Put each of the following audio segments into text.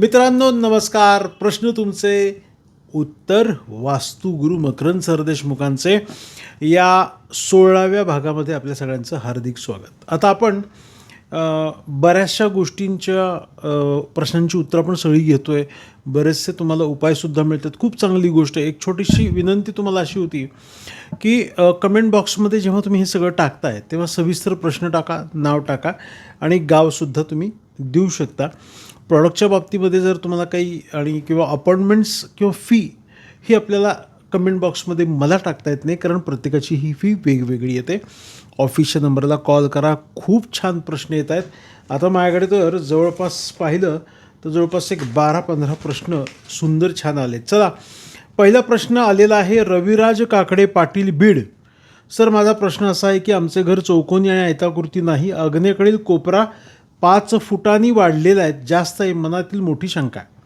मित्रांनो नमस्कार. प्रश्न तुमचे उत्तर वास्तुगुरु मकरंद सरदेशमुखांचे या सोळाव्या भागामध्ये आपल्या सगळ्यांचं हार्दिक स्वागत. आता आपण बऱ्याचशा गोष्टींच्या प्रश्नांची उत्तरं आपण सगळी घेतो आहे बरेचसे तुम्हाला उपायसुद्धा मिळतात. खूप चांगली गोष्ट आहे. एक छोटीशी विनंती तुम्हाला अशी होती की कमेंट बॉक्समध्ये जेव्हा तुम्ही हे सगळं टाकताय तेव्हा सविस्तर प्रश्न टाका नाव टाका आणि गावसुद्धा तुम्ही देऊ शकता. प्रॉडक्टच्या बाबतीमध्ये जर तुम्हाला काही आणि किंवा अपॉइंटमेंट्स किंवा फी ही आपल्याला कमेंट बॉक्समध्ये मला टाकता येत नाही कारण प्रत्येकाची ही फी वेगवेगळी येते. ऑफिसच्या नंबरला कॉल करा खूप छान प्रश्न येत आहेत. आता माझ्याकडे तर जवळपास पाहिलं तर जवळपास एक बारा पंधरा प्रश्न सुंदर छान आले चला पहिला प्रश्न आलेला आहे रविराज काकडे पाटील बीड. सर माझा प्रश्न असा आहे की आमचे घर चौकोनी आणि आयताकृती नाही अग्नेकडील कोपरा पाच फुटांनी वाढलेला आहे जास्त आहे मनातील मोठी शंका आहे.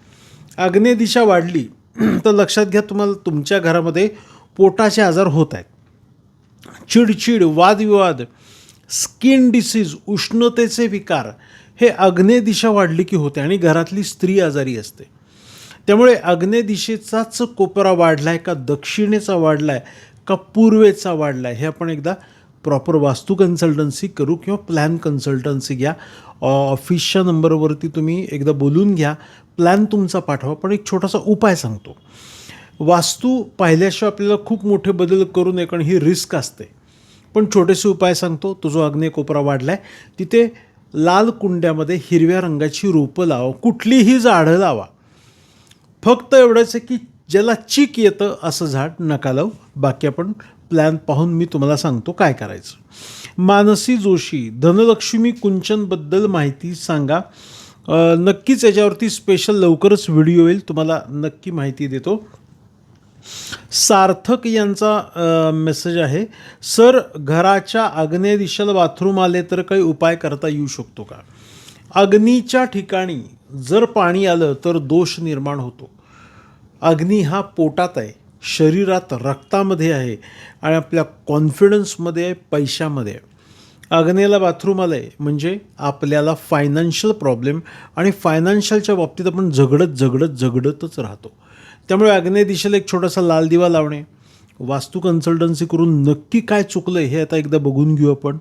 आग्नेय दिशा वाढली तर लक्षात घ्या तुम्हाला तुमच्या घरामध्ये पोटाचे आजार होत आहेत. चिडचिड वादविवाद स्किन डिसीज उष्णतेचे विकार हे आग्नेय दिशा वाढली की होते आणि घरातली स्त्री आजारी असते. त्यामुळे आग्नेय दिशेचाच कोपरा वाढला आहे का दक्षिणेचा वाढला आहे का पूर्वेचा वाढला आहे हे आपण एकदा प्रॉपर वास्तू कन्सल्टन्सी करू किंवा प्लॅन कन्सल्टन्सी घ्या. ऑफिसच्या नंबरवरती तुम्ही एकदा बोलून घ्या. प्लॅन तुमचा पाठवा. पण एक छोटासा उपाय सांगतो. वास्तू पाहिल्याशिवाय आपल्याला खूप मोठे बदल करू नये कारण ही रिस्क असते. पण छोटेसे उपाय सांगतो. तो जो आग्नेय कोपरा वाढला आहे तिथे लाल कुंड्यामध्ये हिरव्या रंगाची रोपं लावा. कुठलीही झाडं लावा. फक्त एवढंच आहे की ज्याला चीक येतं असं झाड नका लावू. बाकी आपण प्लॅन पाहून मी तुम्हाला सांगतो काय करायचं. मानसी जोशी धनलक्ष्मी कुंचनबद्दल माहिती सांगा. नक्कीच याच्यावरती स्पेशल लवकरच व्हिडिओ येईल तुम्हाला नक्की माहिती देतो. सार्थक यांचा मेसेज आहे सर घराच्या आग्नेय दिशेला बाथरूम आले तर काही उपाय करता येऊ शकतो का? अग्नीच्या ठिकाणी जर पाणी आलं तर दोष निर्माण होतो. अग्नी हा पोटात आहे. शरीरात रक्तामध्ये आहे आणि आपल्या कॉन्फिडन्समध्ये आहे पैशामध्ये आहे. अग्नेला बाथरूम आलं आहे म्हणजे आपल्याला फायनान्शियल प्रॉब्लेम आणि फायनान्शियलच्या बाबतीत आपण झगडत झगडत झगडतच राहतो. त्यामुळे आग्नेय दिशेला एक छोटासा लाल दिवा लावणे वास्तू कन्सल्टन्सी करून नक्की काय चुकलं हे आता एकदा बघून घेऊ आपण.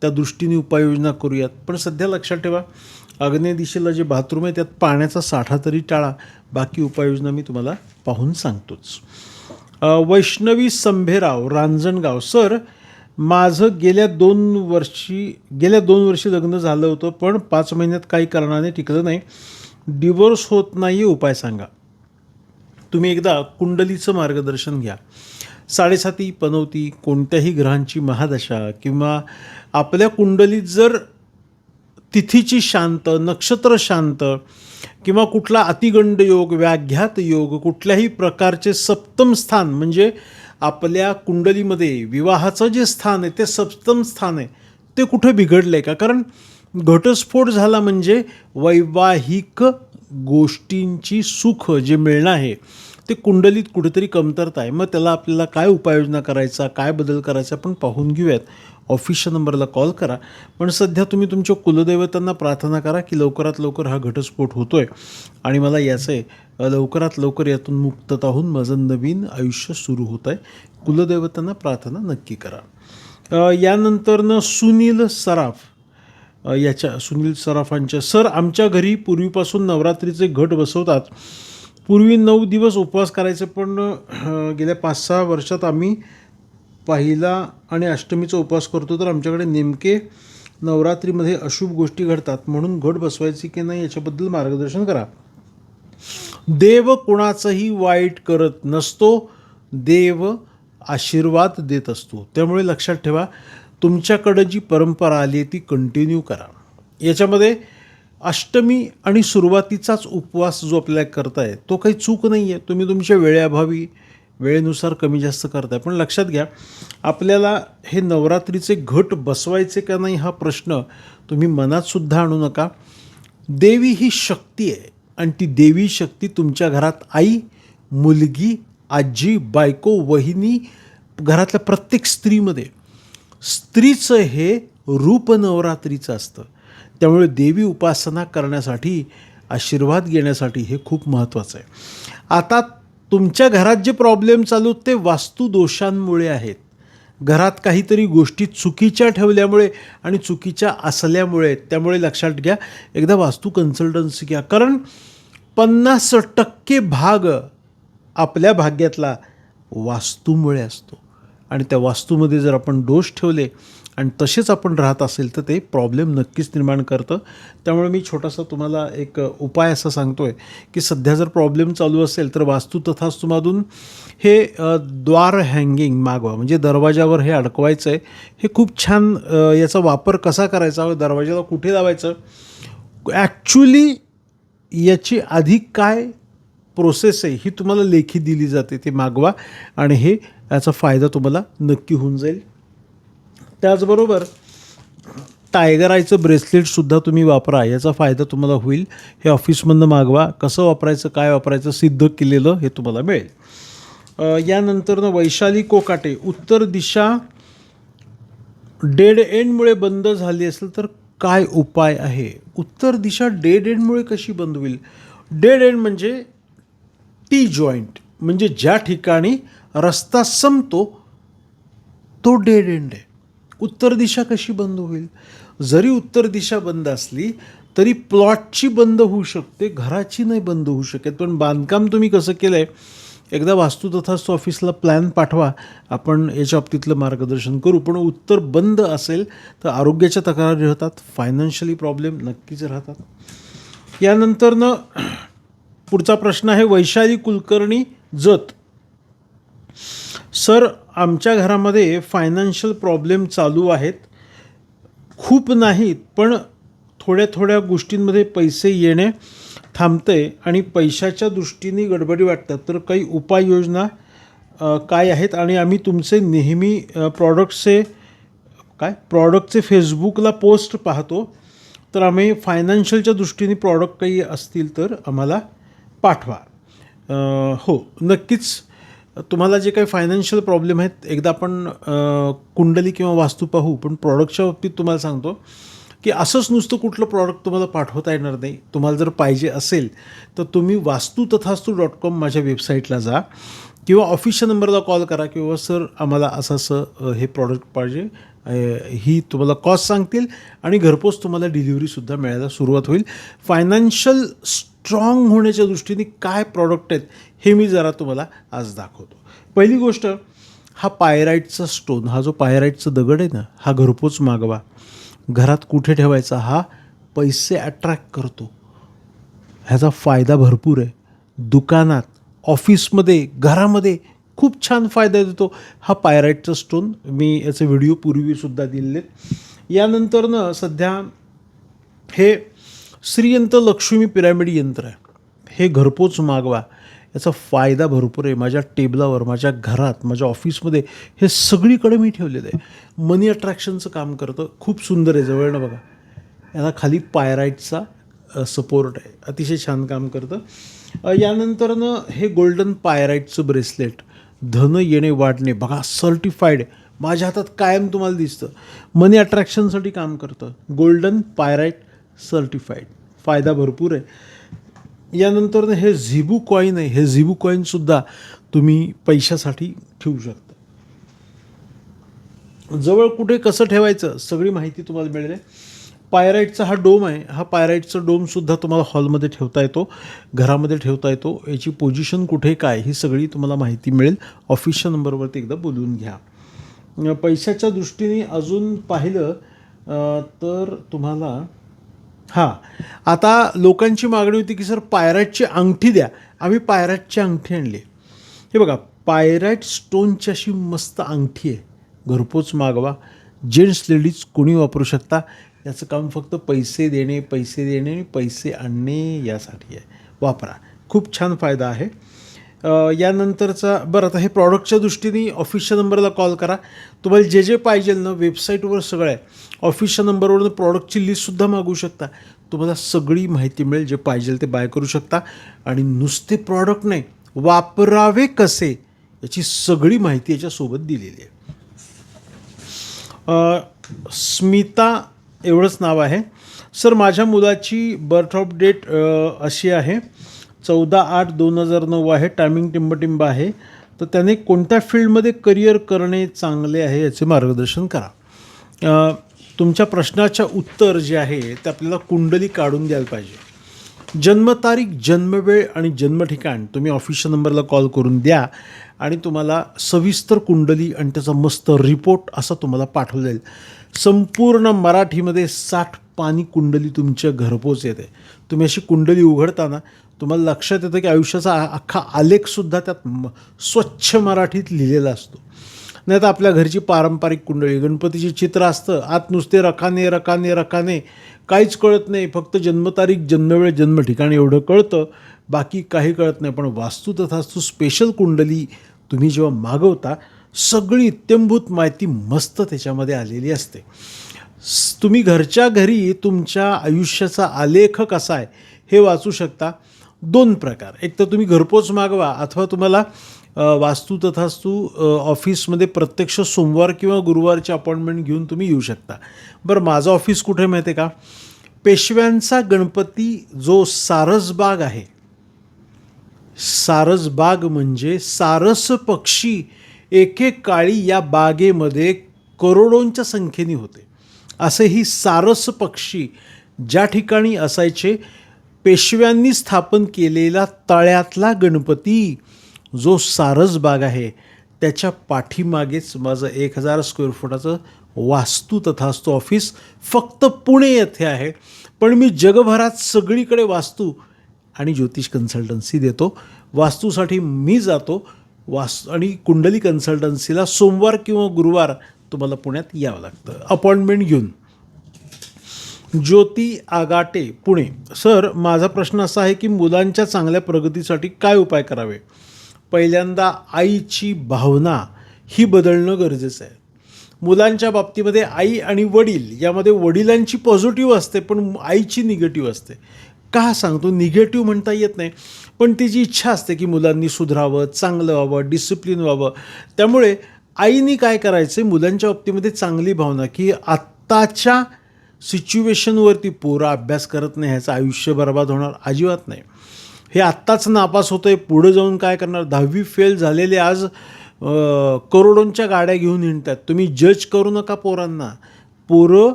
त्या दृष्टीने उपाययोजना करूयात. पण सध्या लक्षात ठेवा आग्नेय दिशेला जे बाथरूम आहे त्यात पाण्याचा साठा तरी टाळा. बाकी उपाययोजना मी तुम्हाला पाहून सांगतोच. वैष्णवी संभेराव रांजणगाव. सर माझं गेल्या दोन वर्षी गेल्या दोन वर्षी लग्न झालं होतं पण पाच महिन्यात काही कारणाने टिकलं नाही. डिवोर्स होत नाही उपाय सांगा. तुम्ही एकदा कुंडलीचं मार्गदर्शन घ्या. साडेसाती पनवती कोणत्याही ग्रहांची महादशा किंवा आपल्या कुंडलीत जर तिथीची शांत नक्षत्र शांत किंवा कुठला अतिगंड योग व्याघ्यात योग कुठल्याही प्रकारचे सप्तम स्थान म्हणजे आपल्या कुंडलीमध्ये विवाहाचं जे स्थान आहे ते सप्तम स्थान आहे ते कुठं बिघडलं आहे का? कारण घटस्फोट झाला म्हणजे वैवाहिक गोष्टींची सुख जे मिळणं आहे ते कुंडलीत कुठेतरी कमतरता आहे. मग त्याला आपल्याला काय उपाययोजना करायचा काय बदल करायचा आपण पाहून घेऊयात. ऑफिसच्या नंबरला कॉल करा. पण सध्या तुम्ही तुमच्या कुलदैवतांना प्रार्थना करा की लवकरात लवकर हा घटस्फोट होतो आहे आणि मला याचं आहे लवकरात लवकर यातून मुक्तता होऊन माझं नवीन आयुष्य सुरू होत आहे कुलदैवतांना प्रार्थना नक्की करा. यानंतरनं सुनील सराफ. याच्या सुनील सराफांच्या सर आमच्या घरी पूर्वीपासून नवरात्रीचे घट बसवतात. पूर्वी नऊ दिवस उपवास करायचे पण गेल्या पाच सहा वर्षात आम्ही पहिला आणि अष्टमीचा उपवास करतो. तर आमच्याकडे नेमके नवरात्रीमध्ये अशुभ गोष्टी घडतात. म्हणून घट बसवायची की नाही याच्याबद्दल मार्गदर्शन करा. देव कोणाचंही वाईट करत नसतो देव आशीर्वाद देत असतो. त्यामुळे लक्षात ठेवा तुमच्याकडं जी परंपरा आली आहे ती कंटिन्यू करा. याच्यामध्ये अष्टमी आणि सुरुवातीचाच उपवास जो आपल्याला करताय तो काही चूक नाही आहे तुम्ही तुमच्या वेळेअभावी वेळेनुसार कमी जास्त करताय. पण लक्षात घ्या आपल्याला हे नवरात्रीचे घट बसवायचे का नाही हा प्रश्न तुम्ही मनातसुद्धा आणू नका. देवी ही शक्ती आहे आणि ती देवी शक्ती तुमच्या घरात आई मुलगी आजी बायको वहिनी घरातल्या प्रत्येक स्त्रीमध्ये. स्त्रीचं हे रूप नवरात्रीचं असतं. त्यामुळे देवी उपासना करण्यासाठी आशीर्वाद घेण्यासाठी हे खूप महत्त्वाचं आहे. आता तुमच्या घरात जे प्रॉब्लेम चालू ते ते वास्तुदोषांमुळे आहेत. घरात काहीतरी गोष्टी चुकीच्या ठेवल्यामुळे आणि चुकीच्या असल्यामुळे त्यामुळे लक्षात घ्या एकदा वास्तू कन्सल्टन्सी घ्या. कारण पन्नास टक्के भाग आपल्या भाग्यातला वास्तूमुळे असतो. आणि त्या वास्तूमध्ये जर आपण दोष ठेवले आणि तसेच आपण राहत असेल तर ते प्रॉब्लेम नक्कीच निर्माण करतं. त्यामुळे मी छोटासा तुम्हाला एक उपाय असा सांगतो आहे की सध्या जर प्रॉब्लेम चालू असेल तर वास्तू तथास्तुमाधून हे द्वार हँगिंग मागवा. म्हणजे दरवाजावर हे अडकवायचं आहे हे खूप छान याचा वापर कसा करायचा? दरवाजाला कुठे लावायचं? ॲक्च्युली याची अधिक काय प्रोसेस आहे ही तुम्हाला लेखी दिली जाते ते मागवा आणि हे याचा फायदा तुम्हाला नक्की होऊन जाईल. त्याचबरोबर टायगर आयचं ब्रेसलेटसुद्धा तुम्ही वापरा याचा फायदा तुम्हाला होईल. हे ऑफिसमधनं मागवा कसं वापरायचं काय वापरायचं सिद्ध केलेलं हे तुम्हाला मिळेल. यानंतरनं वैशाली कोकाटे उत्तर दिशा. डेड एंडमुळे बंद झाली असेल तर काय उपाय आहे? उत्तर दिशा डेड एंडमुळे कशी बंद होईल? डेड एंड म्हणजे टी जॉईंट म्हणजे ज्या ठिकाणी रस्ता संपतो तो डेड एंड आहे. उत्तर दिशा कशी बंद होईल? जरी उत्तर दिशा बंद असली तरी प्लॉटची बंद होऊ शकते घराची नाही बंद होऊ शकत. पण बांधकाम तुम्ही कसं केलं आहे एकदा वास्तू तथास्त ऑफिसला प्लॅन पाठवा आपण याच्या बाबतीतलं मार्गदर्शन करू. पण उत्तर बंद असेल तर आरोग्याच्या तक्रारी राहतात फायनान्शियली प्रॉब्लेम नक्कीच राहतात. यानंतरनं पुढचा प्रश्न आहे वैशाली कुलकर्णी जत. सर आमच्या घरामध्ये फायनान्शियल प्रॉब्लेम चालू आहेत. खूप नाहीत पण थोड्या थोड्या गोष्टींमध्ये पैसे येणे थांबते आणि पैशाच्या दृष्टीने गडबडी वाटतात. तर काही उपाययोजना काय आहेत? आणि आम्ही तुमचे नेहमी प्रॉडक्टचे काय? प्रॉडक्टचे फेसबुकला पोस्ट पाहतो. तर आम्ही फायनान्शियलच्या दृष्टीने प्रॉडक्ट काही असतील तर आम्हाला पाठवा. हो नक्कीच तुम्हाला जे काही फायनान्शियल प्रॉब्लेम आहेत एकदा आपण कुंडली किंवा वास्तू पाहू पण प्रॉडक्टच्या बाबतीत तुम्हाला सांगतो की असंच नुसतं कुठलं प्रॉडक्ट तुम्हाला पाठवता येणार नाही. तुम्हाला जर पाहिजे असेल तर तुम्ही वास्तू तथास्तू डॉट कॉम माझ्या वेबसाईटला जा किंवा ऑफिसच्या नंबरला कॉल करा किंवा सर आम्हाला असं असं हे प्रॉडक्ट पाहिजे. ही तुम्हाला कॉस्ट सांगतील आणि घरपोच तुम्हाला डिलिव्हरीसुद्धा मिळायला सुरुवात होईल. फायनान्शियल स्ट्रॉंग होण्याच्या दृष्टीने काय प्रॉडक्ट आहेत हे मी जरा तुम्हाला आज दाखवतो. पहिली गोष्ट हा पायराईटचा स्टोन हा जो पायराईटचा दगड आहे ना हा घरपोच मागवा. घरात कुठे ठेवायचा? हा पैसे अट्रॅक्ट करतो. ह्याचा फायदा भरपूर आहे. दुकानात ऑफिसमध्ये घरामध्ये खूप छान फायदा देतो. हा पायराईटचा स्टोन मी याचे व्हिडिओ पूर्वीसुद्धा दिलेले. आहेत. यानंतरनं सध्या हे श्रीयंत लक्ष्मी पिरॅमिड यंत्र आहे. हे घरपोच मागवा. याचा फायदा भरपूर आहे. माझ्या टेबलावर माझ्या घरात माझ्या ऑफिसमध्ये हे सगळीकडे मी ठेवलेलं आहे. मनी अट्रॅक्शनचं काम करतं. खूप सुंदर आहे जवळनं बघा. याला खाली पायराईटचा सपोर्ट आहे. अतिशय छान काम करतं. यानंतरनं हे गोल्डन पायराईटचं ब्रेसलेट धन येणे वाढणे बघा सर्टिफाईड माझ्या हातात कायम तुम्हाला दिसतं. मनी अट्रॅक्शनसाठी काम करतं. गोल्डन पायराईट सर्टिफाईड फायदा भरपूर आहे. यानंतर हे झिबू कॉईन आहे. हे झिबू कॉईनसुद्धा तुम्ही पैशासाठी ठेवू शकता. जवळ कुठे कसं ठेवायचं? सगळी माहिती तुम्हाला मिळेल. पायराईटचा हा डोम आहे. हा पायराईटचा डोमसुद्धा तुम्हाला हॉलमध्ये ठेवता येतो. घरामध्ये ठेवता येतो. याची पोझिशन कुठे काय ही सगळी तुम्हाला माहिती मिळेल. ऑफिशियल नंबरवरती एकदा बोलून घ्या. पैशाच्या दृष्टीने अजून पाहिलं तर तुम्हाला हां. आता लोकांची मागणी होती की सर पायराटची अंगठी द्या. आम्ही पायराटची अंगठी आणली. हे बघा पायराट स्टोनची अशी मस्त अंगठी आहे. घरपोच मागवा. जेंट्स लेडीज कोणी वापरू शकता? याचं काम फक्त पैसे देणे पैसे देणे आणि पैसे आणणे यासाठी आहे. वापरा. खूप छान फायदा आहे. यानंतरचा बरं आता हे प्रॉडक्टच्या दृष्टीने ऑफिसच्या नंबरला कॉल करा. तुम्हाला जे जे पाहिजे ना वेबसाईटवर सगळं आहे. ऑफिसच्या नंबरवरून प्रॉडक्टची लिस्टसुद्धा मागू शकता. तुम्हाला सगळी माहिती मिळेल जे पाहिजे ते बाय करू शकता. आणि नुसते प्रॉडक्ट नाही वापरावे कसे याची सगळी माहिती याच्यासोबत दिलेली आहे. स्मिता एवढंच नाव आहे. सर माझ्या मुलाची बर्थ ऑफ डेट अशी आहे. चौदा आठ दोन हजार नऊ आहे टायमिंग टिंबटिंब आहे. तर त्याने कोणत्या फील्डमध्ये करिअर करणे चांगले आहे याचे मार्गदर्शन करा. तुमच्या प्रश्नाच्या उत्तर जे आहे ते आपल्याला कुंडली काढून द्यायला पाहिजे. जन्मतारीख जन्मवेळ आणि जन्मठिकाण तुम्ही ऑफिशियल नंबरला कॉल करून द्या आणि तुम्हाला सविस्तर कुंडली आणि त्याचा मस्त रिपोर्ट असा तुम्हाला पाठवला जाईल. संपूर्ण मराठीमध्ये साठ पानी कुंडली तुमच्या घरपोच येते. तुम्ही अशी कुंडली उघडताना तुम्हाला लक्षात येतं की आयुष्याचा अख्खा आलेखसुद्धा त्यात म- स्वच्छ मराठीत लिहिलेला असतो. नाही तर आपल्या घरची पारंपरिक कुंडली गणपतीची चित्र असतं आत नुसते रखाने रखाने रखाने काहीच कळत नाही फक्त जन्मतारीख जन्मवेळ जन्मठिकाण एवढं कळतं बाकी काही कळत नाही. पण वास्तू तथास्तू स्पेशल कुंडली तुम्ही जेव्हा मागवता सगळी इत्यंभूत माहिती मस्त त्याच्यामध्ये आलेली असते. तुम्ही घरच्या घरी तुमच्या आयुष्याचा आलेख कसा आहे. हे वाचू शकता. दोन प्रकार. एक तर तुम्ही घरपोच मागवा अथवा तुम्हाला वास्तू तथास्तू ऑफिसमध्ये प्रत्यक्ष सोमवार किंवा गुरुवारची अपॉइंटमेंट घेऊन तुम्ही येऊ शकता. बरं माझं ऑफिस कुठे माहिती आहे का? पेशव्यांचा गणपती जो सारसबाग आहे. सारसबाग म्हणजे सारस पक्षी एकेकाळी या बागेमध्ये करोडोंच्या संख्येने होते. असे ही सारस पक्षी ज्या ठिकाणी असायचे पेशव्यांनी स्थापन केलेला तळ्यातला गणपती जो सारसबाग आहे त्याच्या पाठीमागेच माझं एक हजार स्क्वेअर फुटाचं वास्तू तथास्तू ऑफिस फक्त पुणे येथे आहे. पण मी जगभरात सगळीकडे वास्तू आणि ज्योतिष कन्सल्टन्सी देतो. वास्तूसाठी मी जातो. वास आणि कुंडली कन्सल्टन्सीला सोमवार किंवा गुरुवार तुम्हाला पुण्यात यावं लागतं. अपॉइंटमेंट घेऊन. ज्योती आगाटे पुणे. सर माझा प्रश्न असा आहे की मुलांच्या चांगल्या प्रगतीसाठी काय उपाय करावे? पहिल्यांदा आईची भावना ही बदलणं गरजेचं आहे. मुलांच्या बाबतीमध्ये आई आणि वडील यामध्ये वडिलांची पॉझिटिव्ह असते पण आईची निगेटिव्ह असते. का सांगतो? निगेटिव्ह म्हणता येत नाही. पण तिची इच्छा असते की मुलांनी सुधरावं चांगलं व्हावं डिसिप्लिन व्हावं. त्यामुळे आईनी काय करायचं मुलांच्या बाबतीमध्ये चांगली भावना की आत्ताच्या सिच्युएशनवरती पोरं अभ्यास करत नाही ह्याचं आयुष्य बर्बाद होणार अजिबात नाही. हे आत्ताच नापास होतं आहे पुढं जाऊन काय करणार? दहावी फेल झालेले आज करोडोंच्या गाड्या घेऊन हिंडतात. तुम्ही जज करू नका पोरांना. पोरं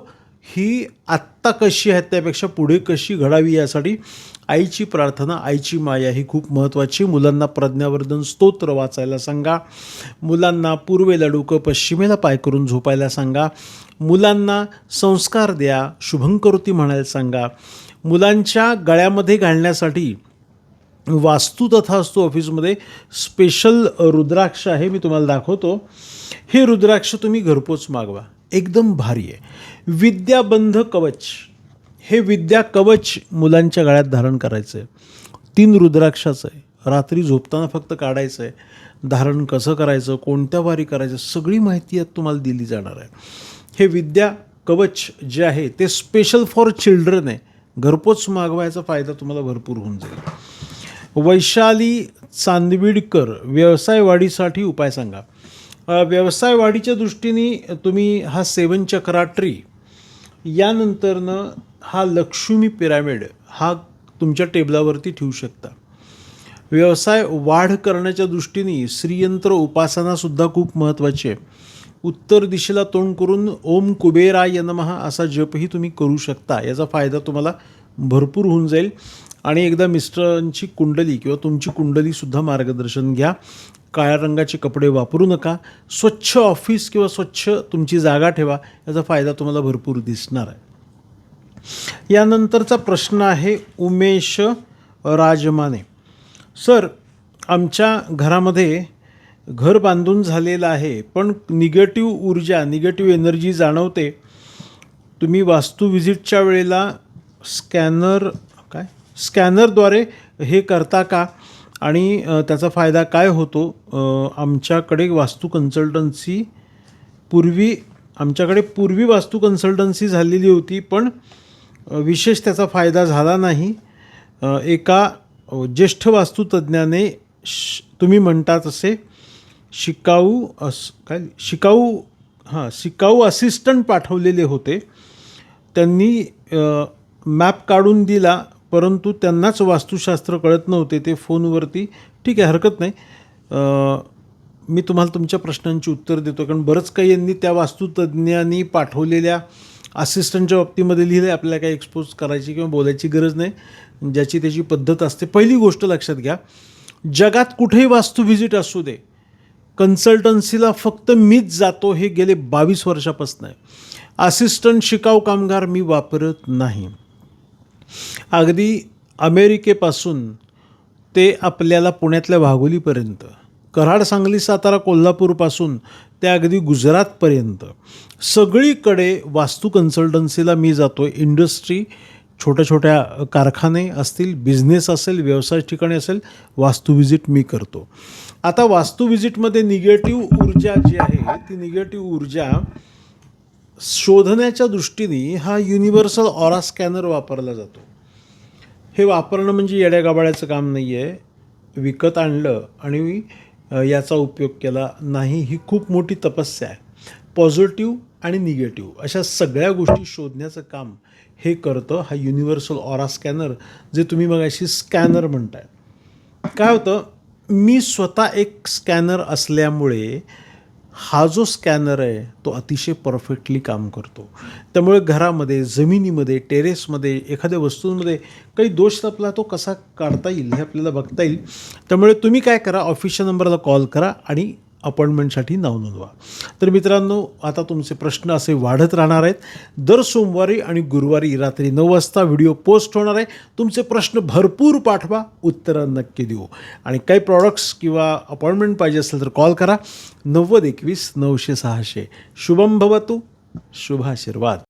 ही आत्ता कशी आहे त्यापेक्षा पुढे कशी घडावी यासाठी आईची प्रार्थना आईची माया ही खूप महत्त्वाची. मुलांना प्रज्ञावर्धन स्तोत्र वाचायला सांगा. मुलांना पूर्वेला डोकं पश्चिमेला पाय करून झोपायला सांगा. मुलांना संस्कार द्या शुभंकरोती म्हणायला सांगा. मुलांच्या गळ्यामध्ये घालण्यासाठी वास्तू तथा असतो ऑफिसमध्ये. स्पेशल रुद्राक्ष आहे मी तुम्हाला दाखवतो. हे रुद्राक्ष तुम्ही घरपोच मागवा. एकदम भारी आहे. विद्याबंध कवच. हे विद्या कवच मुलांच्या गळ्यात धारण करायचं आहे तीन रुद्राक्षाचं आहे. रात्री झोपताना फक्त काढायचं आहे धारण कसं करायचं कोणत्या वारी करायचं सगळी माहिती यात तुम्हाला दिली जाणार आहे. हे विद्या कवच जे आहे ते स्पेशल फॉर चिल्ड्रन आहे. घरपोच मागवायचा फायदा तुम्हाला भरपूर होऊन जाईल. वैशाली चांदवीडकर व्यवसाय वाढीसाठी उपाय सांगा. व्यवसाय वाढीच्या दृष्टीने तुम्ही हा सेवन चक्रा ट्री यानंतरनं हा लक्ष्मी पिरामिड हा तुमच्या टेबलावरती ठेवू शकता. व्यवसाय वाढ करण्याच्या दृष्टीने श्रीयंत्र उपासनासुद्धा खूप महत्त्वाची आहे. उत्तर दिशेला तोंड करून ओम कुबेराय नमहा असा जपही तुम्ही करू शकता. याचा फायदा तुम्हाला भरपूर होऊन जाईल. आणि एकदा मिस्टरांची कुंडली किंवा तुमची कुंडलीसुद्धा मार्गदर्शन घ्या. काळ्या रंगाचे कपडे वापरू नका. स्वच्छ ऑफिस किंवा स्वच्छ तुमची जागा ठेवा. याचा फायदा तुम्हाला भरपूर दिसणार आहे. यानंतरचा प्रश्न आहे उमेश राजमाने. सर आमच्या घरामध्ये घर बांधून झालेलं आहे पण निगेटिव्ह ऊर्जा निगेटिव्ह एनर्जी जाणवते. तुम्ही वास्तू व्हिजिटच्या वेळेला स्कॅनर काय? स्कॅनरद्वारे हे करता का? आणि त्याचा फायदा काय होतो? आमच्याकडे वास्तू कन्सल्टन्सी पूर्वी आमच्याकडे पूर्वी वास्तू कन्सल्टन्सी झालेली होती पण विशेष त्याचा फायदा झाला नाही. एका ज्येष्ठ वास्तुतज्ञाने श तुम्ही म्हणता तसे शिकाऊ अस काय? शिकाऊ हां शिकाऊ असिस्टंट पाठवलेले होते. त्यांनी मॅप काढून दिला. परंतु त्यांनाच वास्तुशास्त्र कळत नव्हते ते फोनवरती. ठीक आहे हरकत नाही. मी तुम्हाला तुमच्या प्रश्नांची उत्तर देतो कारण बरंच काही यांनी त्या वास्तुतज्ञांनी पाठवलेल्या असिस्टंटच्या बाबतीमध्ये लिहिलं आहे आपल्याला काही एक्सपोज करायची किंवा बोलायची गरज नाही. ज्याची त्याची पद्धत असते. पहिली गोष्ट लक्षात घ्या जगात कुठेही वास्तू व्हिजिट असू दे कन्सल्टन्सीला फक्त मीच जातो हे गेले बावीस वर्षापासून. आहे असिस्टंट शिकाऊ कामगार मी वापरत नाही. अगदी अमेरिकेपासून ते आपल्याला पुण्यातल्या वाघोलीपर्यंत कराड सांगली सातारा कोल्हापूरपासून ते अगदी गुजरातपर्यंत सगळीकडे वास्तू कन्सल्टन्सीला मी जातो इंडस्ट्री छोट्या छोट्या कारखाने असतील बिझनेस असेल व्यवसाय ठिकाणी असेल वास्तू व्हिजिट मी करतो. आता वास्तू व्हिजिटमध्ये निगेटिव्ह ऊर्जा जी आहे ती निगेटिव्ह ऊर्जा शोधण्याच्या दृष्टीने हा युनिव्हर्सल ऑरा स्कॅनर वापरला जातो. हे वापरणं म्हणजे येड्यागाबाळ्याचं काम नाही आहे विकत आणलं आणि याचा उपयोग केला नाही ही खूप मोठी तपस्या आहे. पॉझिटिव्ह आणि निगेटिव्ह अशा सगळ्या गोष्टी शोधण्याचं काम हे करतं हा युनिव्हर्सल ऑरा स्कॅनर जे तुम्ही मग अशी स्कॅनर म्हणताय. काय होतं? मी स्वतः एक स्कॅनर असल्यामुळे हा जो स्कॅनर आहे तो अतिशय परफेक्टली काम करतो. त्यामुळे घरामध्ये जमिनीमध्ये टेरेसमध्ये एखाद्या वस्तूंमध्ये काही दोष आपला तो कसा काढता येईल हे आपल्याला बघता येईल. त्यामुळे तुम्ही काय करा ऑफिसच्या नंबरला कॉल करा आणि अपॉइंटमेंटसाठी नाव नोंदवा. तर मित्रांनो आता तुमचे प्रश्न असे वाढत राहणार आहेत. दर सोमवारी आणि गुरुवारी रात्री नऊ वाजता व्हिडिओ पोस्ट होणार आहे. तुमचे प्रश्न भरपूर पाठवा उत्तरं नक्की देऊ. आणि काही प्रॉडक्ट्स किंवा अपॉइंटमेंट पाहिजे असेल तर कॉल करा. नव्वद एकवीस नऊशे सहाशे. शुभम भवतू. शुभाशीर्वाद